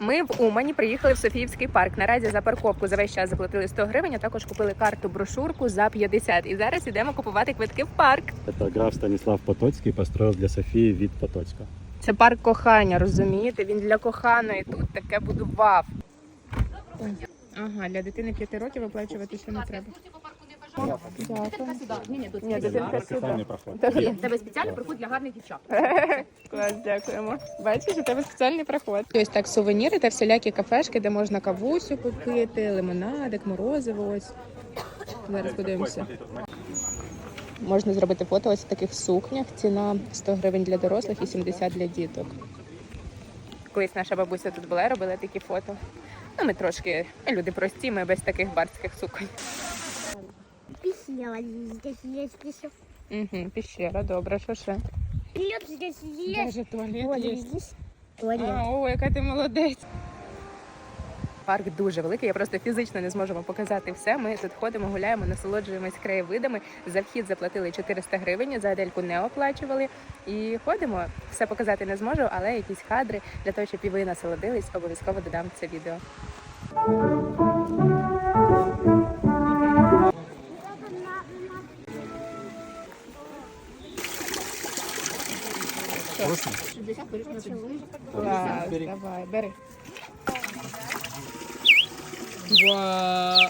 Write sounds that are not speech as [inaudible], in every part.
Ми в Умані приїхали в Софіївський парк. Наразі за парковку за весь час заплатили 100 гривень, а також купили карту брошурку за 50. І зараз ідемо купувати квитки в парк. Это граф Станислав Потоцкий построил для Софии вид Потоцка. Це парк кохання, розумієте? Він для коханої тут таке будував. Ага, для дитини 5 років оплачувати ще не треба. Дякую. Ні, дитинка сюди. Специальный проход. Так, Тебе спеціальний проход для гарних дівчат. Клас, дякуємо. Бачиш, у тебе спеціальний проход. Ось так сувеніри та всілякі кафешки, де можна кавусю попити, лимонадик, морозиво. Ось. Зараз подивимося. Можна зробити фото ось в таких сукнях. Ціна 100 гривень для дорослих і 70 для діток. Колись наша бабуся тут була, робила такі фото. Ну, ми трошки люди прості, ми без таких барських суконь. Пещера здесь есть еще. Угу, піщера, добре, що ще? Лед здесь есть. Даже туалет Туалет є. здесь. Туалет. А, о, яка ти молодець. Парк дуже великий, я просто фізично не зможу вам показати все. Ми тут ходимо, гуляємо, насолоджуємось краєвидами. За вхід заплатили 400 гривень, за адельку не оплачували. І ходимо. Все показати не зможу, але якісь кадри для того, щоб і ви насолодились, обов'язково додам це відео. Клас, давай, бери. Вау!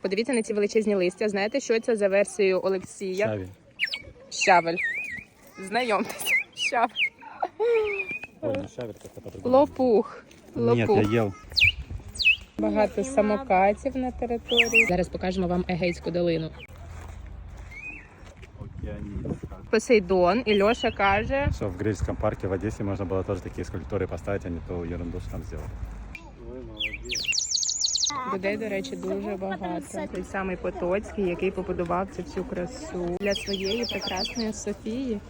Подивіться на ці величезні листя. Знаєте, що це за версією Олексія? Шави. Щавель. Знайомтеся. Щавель. Ой, не по-другому. Лопух. Лопух. я ел. Багато самокатів на території. Зараз покажемо вам Егейську долину. Океаническая. Посейдон і Льоша каже, Что в Греческом парке в Одессе можно было тоже такие скульптуры поставить, а не ту ерунду, что там сделали. людей, до речі, дуже багато. Той самий Потоцький, який побудував цю всю красу для своєї прекрасної Софії.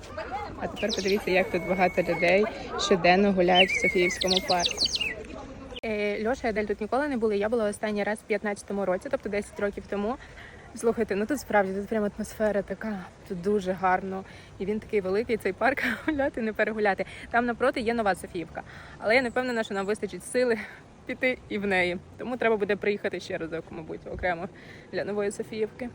А тепер подивіться, як тут багато людей щоденно гуляють в Софіївському парку. Е, Льоша і Адель тут ніколи не були. Я була останній раз в 15-му році, тобто 10 років тому. Слухайте, ну тут справді тут прям атмосфера така, тут дуже гарно. І він такий великий, цей парк [laughs] гуляти, не перегуляти. Там напроти є нова Софіївка. Але я не впевнена, що нам вистачить сили піти і в неї. Тому треба буде приїхати ще разок, мабуть, окремо для нової Софіївки.